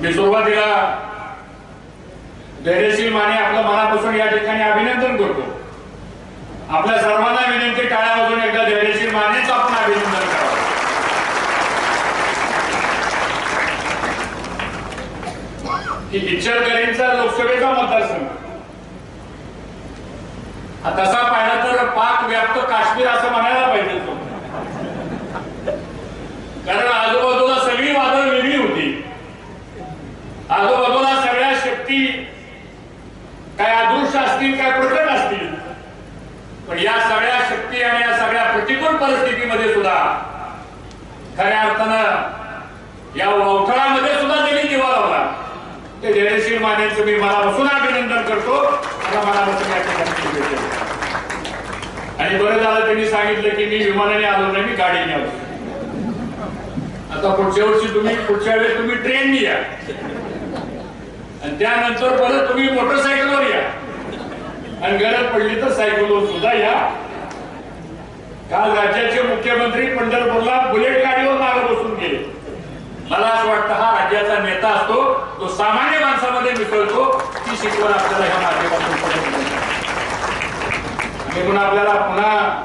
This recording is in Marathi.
मी सुरुवातीला धैर्यशील माने आपलं मनापासून या ठिकाणी अभिनंदन करतो. आपल्या सर्वांना विनंती टाळ्या वाजून एकदा धैर्यशील मानेच आपण अभिनंदन करावं. की इच्छलकरींचा लोकसभेचा मतदारसंघ. तसा पाहिला तर पाक व्याप्त काश्मीर असं म्हणा सगळ्या काय अदृश्य असतील काय प्रकट असतील. पण या सगळ्या शक्ती आणि या सगळ्या प्रतिकूल परिस्थितीमध्ये सुद्धा खऱ्या अर्थानं या अवथळामध्ये सुद्धा त्यांनी दिवा लावला. ते धैर्यशील मानेचं मी मला बसून अभिनंदन करतो. मला बसून या ठिकाणी आणि बरं झालं त्यांनी सांगितलं की मी विमानाने आलो नाही मी गाडीने आलो. आता पुढच्या वर्षी तुम्ही पुढच्या वेळेस तुम्ही ट्रेननी या. आणि त्यानंतर परत तुम्ही मोटरसायकलवर या. आणि गरज पडली तर सायकलवर सुद्धा या. काल राज्याचे मुख्यमंत्री पंढरपूरला बुलेट गाडीवर मागे बसून गेले. मला असं वाटतं हा राज्याचा नेता असतो तो सामान्य माणसामध्ये मिसळतो ती शिकवण आपल्याला ह्या माध्यमातून आपल्याला पुन्हा